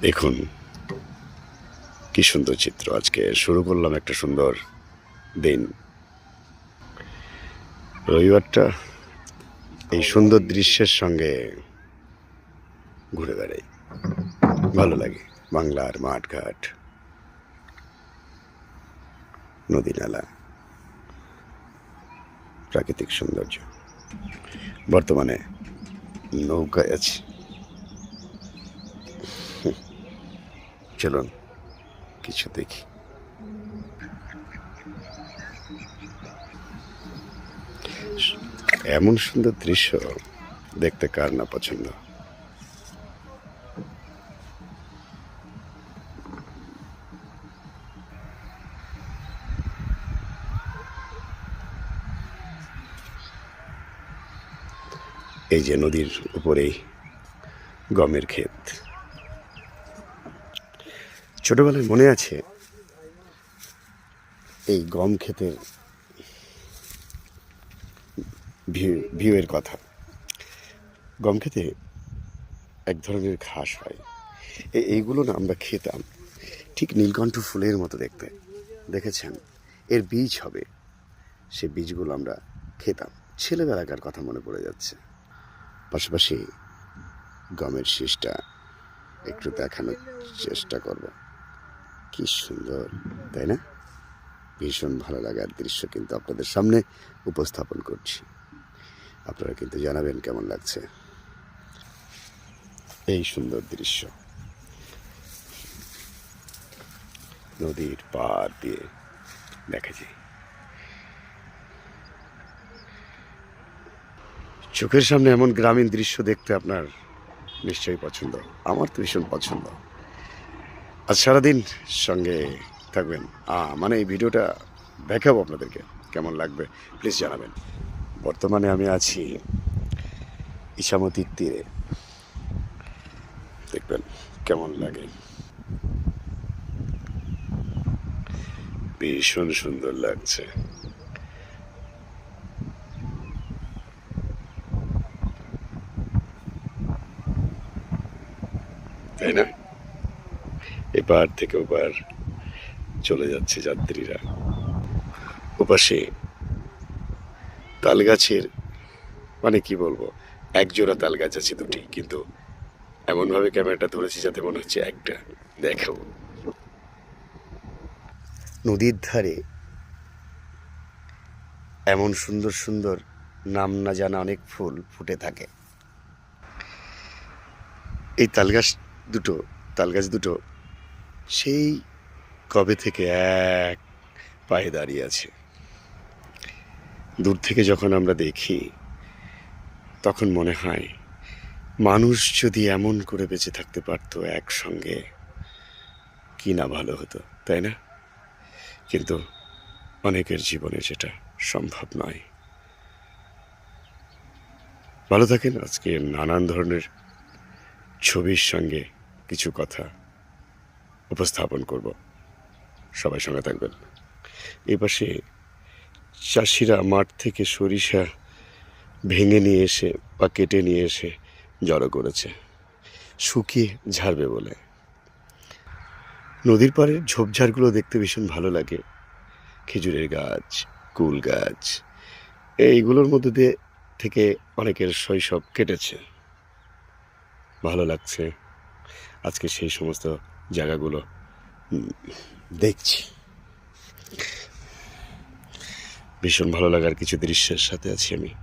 দেখুন, কি সুন্দর চিত্র। আজকে শুরু করলাম একটা সুন্দর দিন। রবিবারটা এই সুন্দর দৃশ্যের সঙ্গে ঘুরে বেড়াই। ভালো লাগে। বাংলার মাঠঘাট নদী নালা প্রাকৃতিক সৌন্দর্য। বর্তমানে নৌকায় আছি। চলুন, কিছু দেখি। এমন সুন্দর দৃশ্য দেখতে কার না পছন্দ? এই যে নদীর উপরেই গমের ক্ষেত। ছোটবেলায় মনে আছে এই গম ভিউ, ভিউয়ের কথা? গম খেতে এক ধরনের ঘাস হয়। এইগুলো না আমরা খেতাম। ঠিক নীলকণ্ঠ ফুলের মতো দেখতে। দেখেছেন? এর বীজ হবে। সে বীজগুলো আমরা খেতাম। ছেলেবেলাকার কথা মনে পড়ে যাচ্ছে। পাশাপাশি গমের শীষটা একটু দেখানোর চেষ্টা করব। কি সুন্দর, তাই না? ভীষণ ভালো লাগার দৃশ্য কিন্তু আপনাদের সামনে উপস্থাপন করছি। আপনারা কিন্তু জানাবেন কেমন লাগছে। এই সুন্দর দৃশ্য। নদীর পাড় দিয়ে দেখা যায়। চোখের সামনে এমন গ্রামীণ দৃশ্য দেখতে আপনার নিশ্চয়ই পছন্দ। আমার তো ভীষণ পছন্দ। আজ সারাদিন সঙ্গে থাকবেন। মানে এই ভিডিওটা দেখাবো আপনাদেরকে। কেমন লাগবে? প্লিজ জানাবেন। বর্তমানে আমি আছি ইসামতির তীরে। দেখবেন কেমন লাগে। ভীষণ সুন্দর লাগছে। তাই না? এপার থেকে ওপার চলে যাচ্ছে যাত্রীরা। ওপাশে তাল গাছের মানে কি বলব এক জোড়া তাল গাছ আছে দুটি, কিন্তু এমনভাবে ক্যামেরাটা ধরেছি যাতে মনে হচ্ছে একটা দেখাবো। নদীর ধারে এমন সুন্দর সুন্দর নাম না জানা অনেক ফুল ফুটে থাকে। এই তালগাছ দুটো তালগাছ দুটো সেই কবে থেকে এক পায়ে দাঁড়িয়ে আছে? দূর থেকে যখন আমরা দেখি, তখন মনে হয় মানুষ যদি এমন করে বেঁচে থাকতে পারতো একসঙ্গে, কি না ভালো হতো, তাই না? কিন্তু অনেকের জীবনে যেটা সম্ভব নয়। ভালো থাকেন। আজকে নানান ধরনের ছবির সঙ্গে কিছু কথা উপস্থাপন করব। সবাই সঙ্গে থাকবেন। এই পাশে চাষিরা মাঠ থেকে সরিষা ভেঙে নিয়ে এসে বা কেটে নিয়ে এসে জড়ো করেছে। শুকিয়ে ঝাড়বে বলে। নদীর পাড়ের ঝোপঝাড়গুলো দেখতে ভীষণ ভালো লাগে। খেজুরের গাছ, কুল গাছ, এইগুলোর মধ্যে দিয়ে থেকে অনেকের শৈশব কেটেছে। ভালো লাগছে। আজকে সেই সমস্ত জায়গাগুলো। দেখছি। ভীষণ ভালো লাগার কিছু দৃশ্যের সাথে আছি আমি।